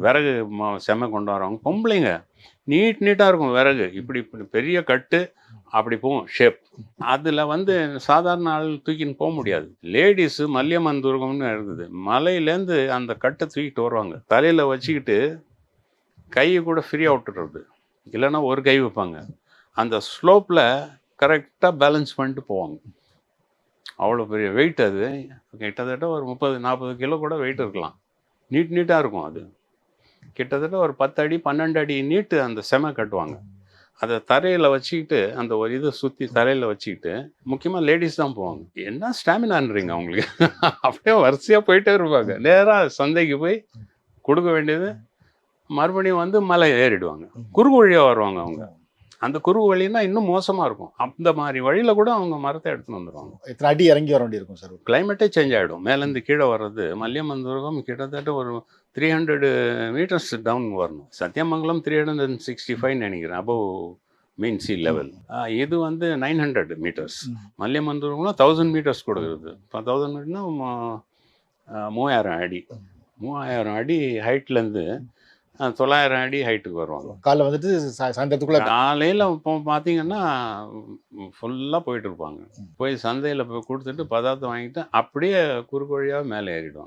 விறகு ம- செம கொண்டு வரவங்க பொம்பளைங்க. நீட் நீட்டாக இருக்கும் விறகு. இப்படி இப்படி பெரிய கட்டு அப்படி போகும் ஷேப் அதில் வந்து சாதாரண ஆள் தூக்கின்னு போக முடியாது. லேடிஸு மல்லியம்மன் துர்கம்னு இருக்குது. மலையிலேருந்து அந்த கட்டை தூக்கிட்டு வருவாங்க. தலையில் வச்சுக்கிட்டு கையை கூட ஃப்ரீயாக விட்டுறது. இல்லைன்னா ஒரு கை வைப்பாங்க. அந்த ஸ்லோப்பில் கரெக்டாக பேலன்ஸ் பண்ணிட்டு போவாங்க. அவ்வளோ பெரிய வெயிட் அது. கிட்டத்தட்ட ஒரு முப்பது நாற்பது கிலோ கூட வெயிட் இருக்கலாம். நீட் நீட்டாக இருக்கும் அது. கிட்டத்தட்ட ஒரு பத்து அடி பன்னெண்டு அடி நீட்டு அந்த செம கட்டுவாங்க. அதை தரையில் வச்சுக்கிட்டு அந்த ஒரு இதை சுற்றி தரையில் வச்சுக்கிட்டு முக்கியமாக லேடிஸ் தான் போவாங்க. என்ன ஸ்டாமினான்றீங்க அவங்களுக்கு? அப்படியே வரிசையாக போயிட்டே இருப்பாங்க. நேராக சந்தைக்கு போய் கொடுக்க வேண்டியது மறுபடியும் வந்து மலை ஏறிடுவாங்க. குறுக்கு வழியாக வருவாங்க அவங்க. அந்த குறுக்கு வழின்னா இன்னும் மோசமாக இருக்கும். அந்த மாதிரி வழியில் கூட அவங்க மரத்தை எடுத்துன்னு வந்துடுவாங்க எத்தனை அடி இறங்கி வர வேண்டியிருக்கும் சார். கிளைமேட்டே சேஞ்ச் ஆகிடும் மேலேருந்து கீழே வர்றது மல்லியம்மன் துர்கம் கிட்டத்தட்ட ஒரு த்ரீ ஹண்ட்ரட் மீட்டர்ஸ் டவுன் வரணும். Sathyamangalam three hundred and sixty five நினைக்கிறேன். அபவ் மீன் சி லெவல் இது வந்து நைன் ஹண்ட்ரட் மீட்டர்ஸ் ம். மல்லியம்மன் துர்கம்லாம் தௌசண்ட் மீட்டர்ஸ் கொடுக்குறது. இப்போ தௌசண்ட் மீட்டர்னா மூவாயிரம் அடி. மூவாயிரம் அடி ஹைட்லேருந்து தொள்ளாயிரம் அடி ஹைட்டுக்கு வருவாங்க. காலைல வந்துட்டு சா- சாயந்தரத்துக்குள்ள காலையில் இப்போ பார்த்தீங்கன்னா ஃபுல்லாக போயிட்டு இருப்பாங்க. போய் சந்தையில் போய் கொடுத்துட்டு பதார்த்தம் வாங்கிட்டு அப்படியே குறுக்கு வழியாக மேலே ஏறிடுவாங்க.